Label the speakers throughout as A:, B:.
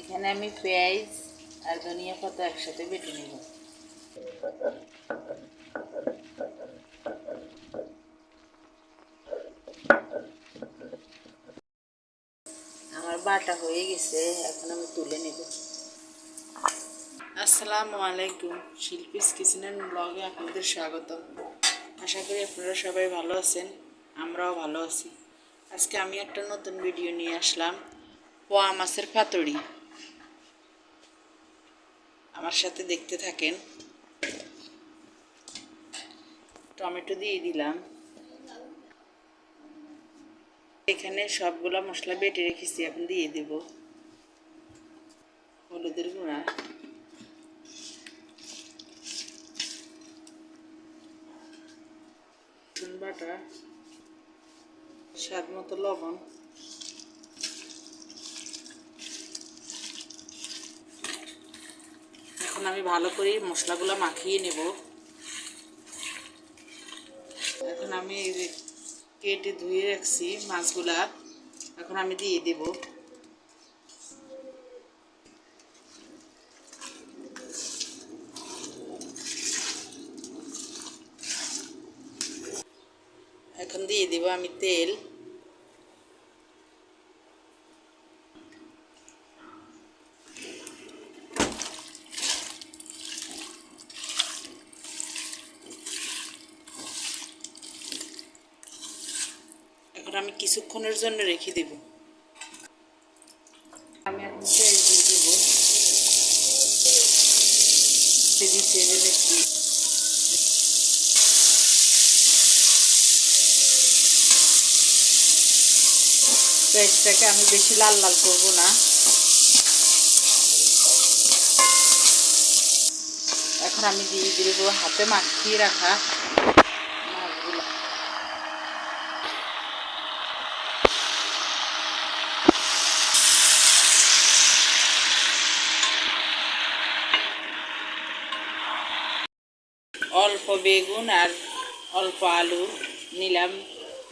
A: এখানে আমি পেঁয়াজ আর ধনিয়া পাতা একসাথে বেটে নেব। আমার বাটা হয়ে গেছে, এখন আমি তুলে নেব। আসসালামু আলাইকুম, শিল্পীস কিচেন অ্যান্ড ব্লগে আপনাদের স্বাগতম। আশা করি আপনারা সবাই ভালো আছেন, আমরাও ভালো আছি। আজকে আমি একটা নতুন ভিডিও নিয়ে আসলাম, পোয়া মাছের পাতুড়ি আমার সাথে দেখতে থাকেন। টমেটো দিয়ে দিলাম। এখানে সবগুলা মশলা বেটে রেখেছি, এখন দিয়ে দেব। হলুদের গুঁড়া। রসুন বাটা, স্বাদ মতো লবণ। এখন আমি ভালো করে মশলাগুলো মাখিয়ে নেব। এখন আমি কেটে ধুয়ে রাখছি মাছগুলা, এখন আমি দিয়ে দেব। এখন দিয়ে দেব আমি তেল। এখন আমি কিছুক্ষণের জন্য রেখে দেব। আমি এখন তেল দিয়ে দেব। দিচ্ছে পেঁয়াজটাকে আমি বেশি লাল লাল করব না। এখন আমি দিয়ে দিব হাতে মাখিয়ে রাখা অল্প বেগুন আর অল্প আলু নিলাম।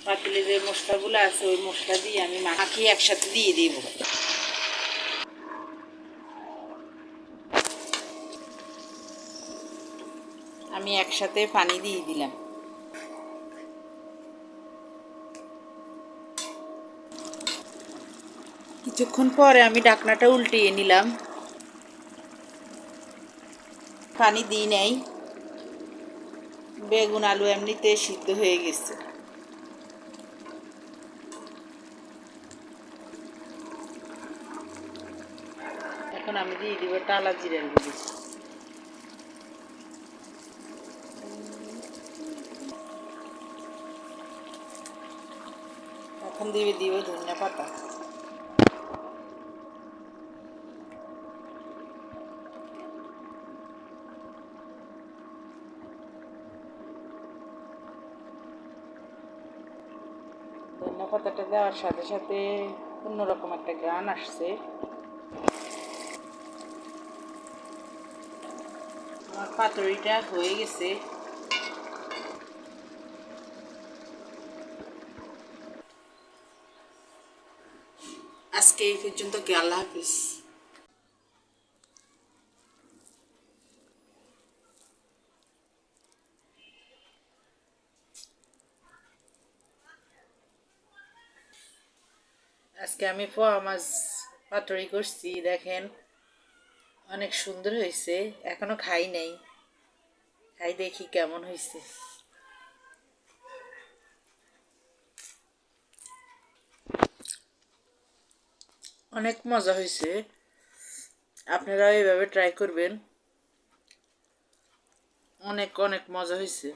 A: পাতিলে যে মশলাগুলো আছে, ওই মশলা দিয়ে আমি মাখিয়ে একসাথে দিয়ে দিব। আমি একসাথে পানি দিয়ে দিলাম। কিছুক্ষণ পরে আমি ডাকনাটা উল্টিয়ে নিলাম। পানি দিই নাই। বেগুন আলু এমনিতে সিদ্ধ হয়ে গেছে। এখন আমি দিয়ে দিব টালা জিরার গুঁড়ি। এখন দিয়ে দিব ধনিয়া পাতা। পাতাটা দেওয়ার সাথে সাথে অন্যরকম একটা গান আসছে। আমার পাতুরিটা হয়ে গেছে। আজকে এই পর্যন্ত কি আল্লাহ হাফিজ? আজকে আমি পোয়া মাছ পাতুরি করছি, দেখেন। অনেক সুন্দর হয়েছে, এখনও খাই নাই। খাই দেখি কেমন হয়েছে। অনেক মজা হয়েছে। আপনারা এইভাবে ট্রাই করবেন। অনেক অনেক মজা হয়েছে।